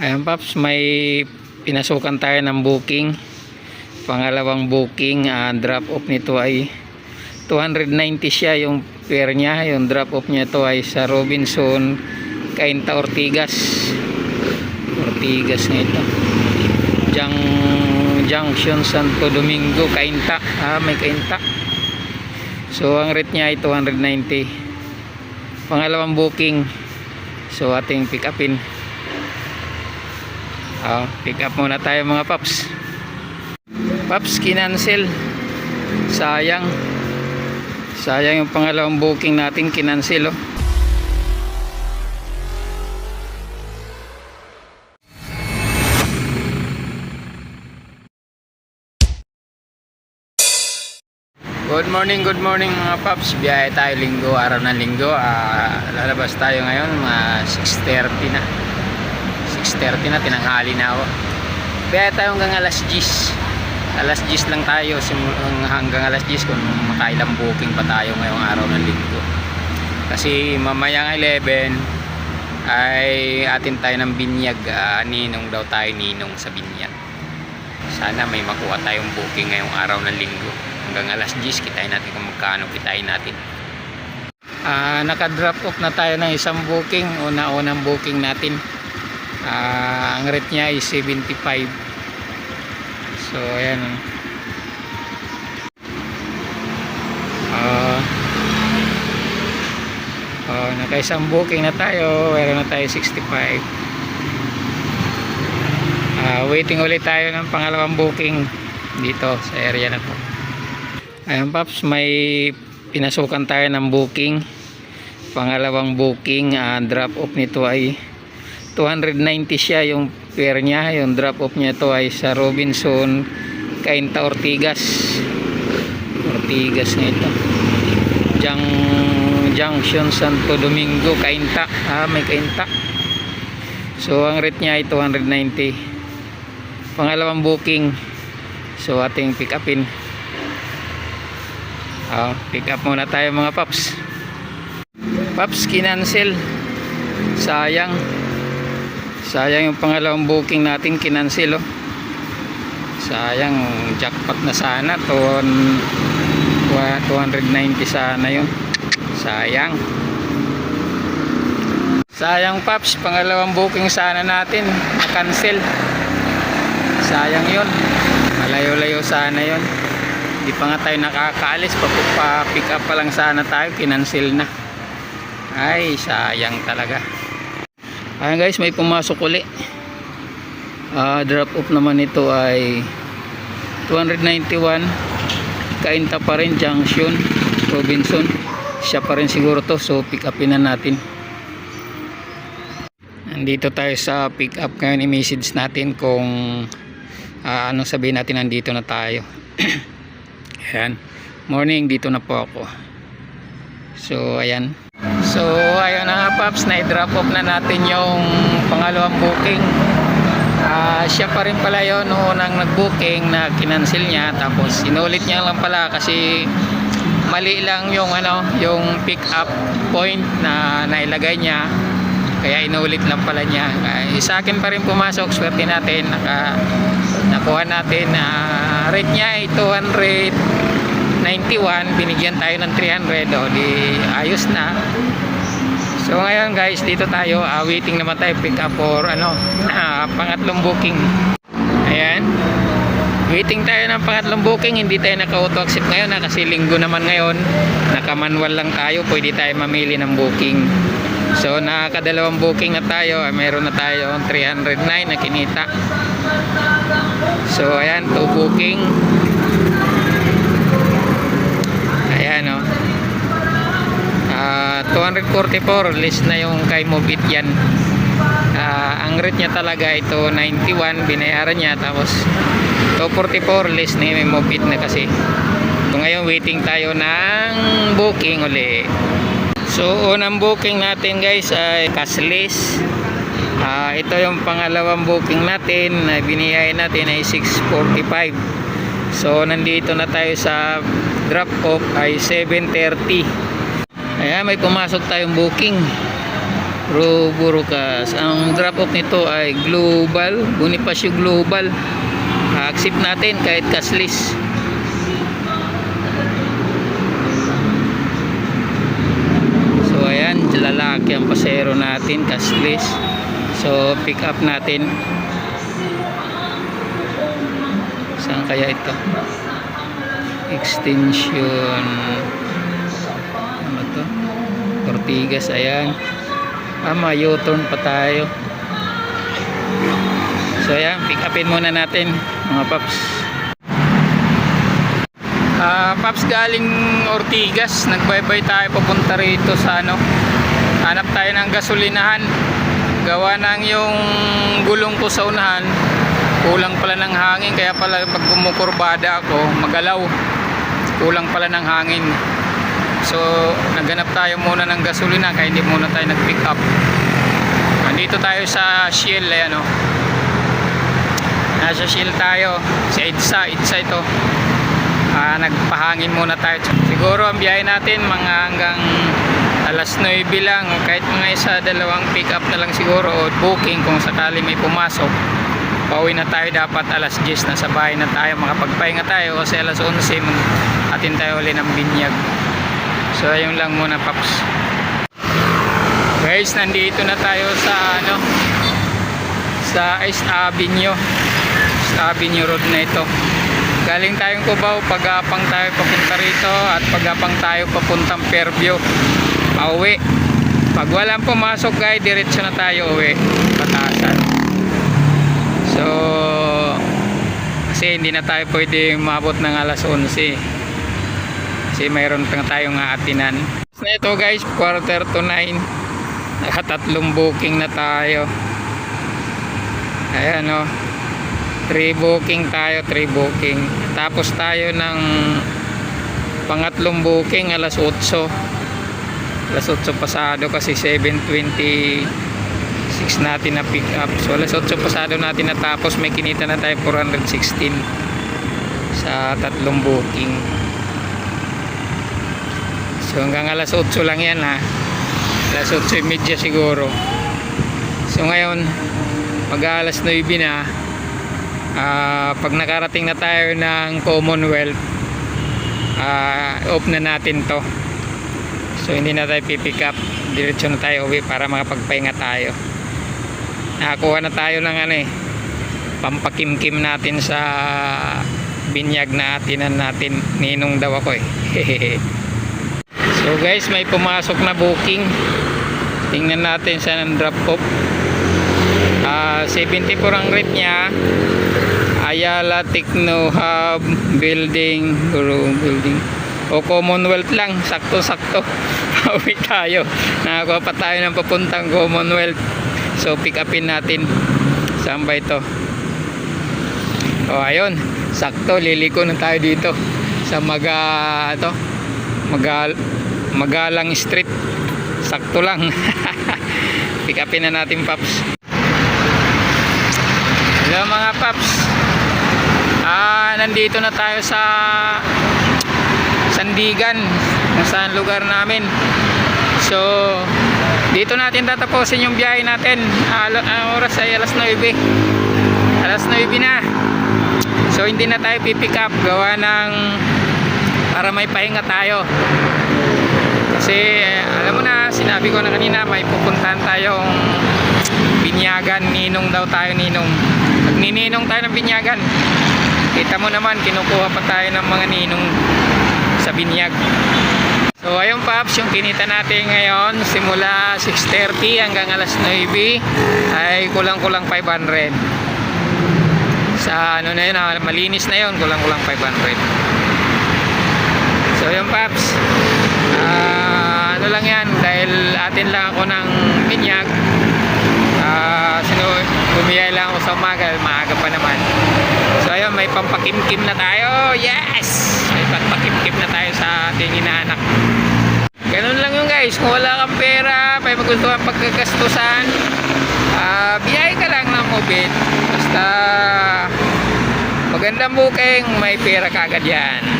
Ayan Paps, may pinasukan tayo ng booking. Pangalawang booking, ah, drop off nito ay 290 siya yung fare niya. Yung drop off niya to ay sa Robinson, Cainta Ortigas. Ortigas nga ito. Jang, Junction Santo Domingo, Cainta. Ah, may Cainta. So ang rate niya ay 290. Pangalawang booking. So ating pick upin. Ah, pick up muna tayo mga paps. Paps, kinancel. Sayang. Sayang yung pangalawang booking natin kinancel oh. Good morning, good morning mga paps. Biyahe tayo linggo, araw ng linggo. Ah, lalabas tayo ngayon mga 6.30 na. 6.30 na, tinanghali na ako. Biyahe tayo hanggang alas 10. Alas 10 lang tayo, hanggang alas 10 kung makailang booking pa tayo ngayong araw ng linggo. Kasi mamayang 11 ay atin tayo ng binyag. Ah, ninong daw tayo ninong sa binyag. Sana may makuha tayong booking ngayong araw ng linggo. Hanggang alas 10, kitain natin kung magkano kitain natin. Ah, naka-drop off na tayo ng isang booking. Una-unang booking natin. Ah, ang rate niya ay 75. So, ayan. Ah, oh, naka-isang booking na tayo. Meron na tayo 65. Ah, waiting ulit tayo ng pangalawang booking dito sa area na to. Ayan Paps, may pinasukan tayo ng booking. Pangalawang booking, ah, drop off nito ay 290 siya yung fare niya. Yung drop off niya to ay sa Robinson, Cainta Ortigas. Ortigas nga ito. Jang, Junction Santo Domingo, Cainta. Ah, may Cainta. So, ang rate niya ay 290. Pangalawang booking. So, ating pick upin. Ah, pick up muna tayo mga paps. Paps, kinancel. Sayang. Sayang yung pangalawang booking natin kinancel oh. Sayang, jackpot na sana. Tuon, 290 sana yun. Sayang. Sayang paps, pangalawang booking sana natin. Na-cancel. Sayang yun. Malayo-layo sana yun. Di pa nga tayo nakakaalis. Pa-pick up pa lang sana tayo. Kinancel na. Ay, sayang talaga. Ayan guys, may pumasok uli. Ah, drop off naman ito ay 291. Kainta pa rin, Junction, Robinson. Siya pa rin siguro to. So, pick upin na natin. Nandito tayo sa pick up ngayon. I-message natin kung ah, anong sabihin natin nandito na tayo. Ayan. Morning, dito na po ako. So, ayan. So, ayun na nga Paps, na-drop off na natin yung pangalawang booking. Ah, siya pa rin pala yun noong unang nag-booking na kinancel niya. Tapos, inulit niya lang pala kasi mali lang yung ano, yung pick up point na nailagay niya. Kaya inulit lang pala niya. Ay, sa akin pa rin pumasok, swerte natin. Naka, nakuha natin na rate niya ay 291. Binigyan tayo ng 300. O, di ayos na. So ngayon guys, dito tayo, ah, waiting naman tayo pick up for ano, ah, pangatlong booking. Ayan. Waiting tayo ng pangatlong booking, hindi tayo naka-auto accept ngayon ah, kasi linggo naman ngayon. Naka-manual lang tayo, pwede tayo mamili ng booking. So nakakadalawang booking na tayo, meron na tayo 309 na kinita. So ayan, two booking. Ayan oh. Ah, 244 list na yung kay Mobit yan. Ah, ang rate niya talaga ito 91 binayaran niya tapos 244 list na yung Mobit na kasi. So ngayon waiting tayo ng booking uli. So unang booking natin guys ay cashless. Ah, ito yung pangalawang booking natin na biniyay natin ay 645 so nandito na tayo sa drop off ay 730 Ayan, may pumasok tayong booking. Roburucas. Ang drop off nito ay global. Bonifacio Global. accept natin kahit cashless. So ayan, lalaki ang pasero natin, cashless. So pick up natin. Saan kaya ito? Extension. Ortigas, ayan. May U-turn pa tayo. So ayan, pick upin muna natin mga paps. Ah, paps galing Ortigas, nagbaybay tayo papunta rito sa ano. Hanap tayo ng gasolinahan. Gawa ng yung gulong ko sa unahan. Kulang pala ng hangin kaya pala pag kumukurbada ako, magalaw. Kulang pala ng hangin. So, naghanap tayo muna ng gasolina kaya hindi muna tayo nag-pick up. Nandito tayo sa Shell, ayan o. Nasa Shell tayo. Sa EDSA, EDSA ito. Ah, nagpahangin muna tayo. Siguro ang biyahe natin mga hanggang alas 9 lang. Kahit mga isa, dalawang pick up na lang siguro o booking kung sakali may pumasok. Pauwi na tayo dapat alas 10 na sa bahay na tayo. Makapagpahinga tayo kasi alas 11 mag atin tayo uli ng binyag. So ayun lang muna paps. Guys, nandito na tayo sa ano sa East Avenue. East Avenue Road na ito. Galing tayong Cubao, pagapang tayo papunta rito at pagapang tayo papuntang Fairview. Pauwi. Pag walang pumasok guys, diretso na tayo uwi. Patasan. So, kasi hindi na tayo pwede mabot ng alas 11 kasi mayroon pa tayong aatinan na ito guys. Quarter to 9 nakatatlong booking na tayo. Ayan o 3 booking tayo 3 booking. Tapos tayo ng pangatlong booking alas 8 alas 8 pasado kasi 7.26 natin na pick up. So alas 8 pasado natin natapos. May kinita na tayo 416 sa tatlong booking So hanggang alas 8 lang yan ha. Alas 8.30 siguro. So ngayon, mag alas 9 na. ah, pag nakarating na tayo ng Commonwealth, ah, off na natin to. So hindi na tayo pipick up. Diretso na tayo uwi para makapagpahinga tayo. Nakakuha na tayo ng ano eh, pampakimkim natin sa binyag na atinan natin. Ninong daw ako eh. So guys, may pumasok na booking. Tingnan natin sa ng drop off. Ah, 74 ang rate niya. Ayala Techno Hub Building, Guru Building. O Commonwealth lang, sakto-sakto. Pauwi tayo. Nakakuha pa tayo ng papuntang Commonwealth. So pick upin natin. Saan ba ito? O ayun, sakto liliko na tayo dito sa Maga to. Magal Magalang Street. Sakto lang. Pick upin na natin, Paps. Hello mga Paps. Ah, nandito na tayo sa Sandigan, kung saan lugar namin. So, dito natin tatapusin yung biyahe natin. Ah, ang oras ay alas 9. Alas 9 na. So, hindi na tayo pipick up. Gawa ng para may pahinga tayo. Kasi eh, alam mo na, sinabi ko na kanina may pupuntahan tayong binyagan, ninong daw tayo ninong. Pag nininong tayo ng binyagan, kita mo naman, kinukuha pa tayo ng mga ninong sa binyag. So ayun paps, yung kinita natin ngayon, simula 6.30 hanggang alas 9 ay kulang-kulang 500. Sa ano na yun, ah, malinis na yun, kulang-kulang 500. So yung paps, ah, ano lang yan, dahil atin lang ako ng binyag, ah, sino, bumiyay lang ako sa umaga, maaga pa naman. So ayun, may pampakimkim na tayo, yes! May pampakimkim na tayo sa ating inaanak. Ganun lang yung guys, kung wala kang pera, may magustuhan pagkagastusan, ah, biyay ka lang ng mobile. Basta, magandang booking, may pera ka agad yan.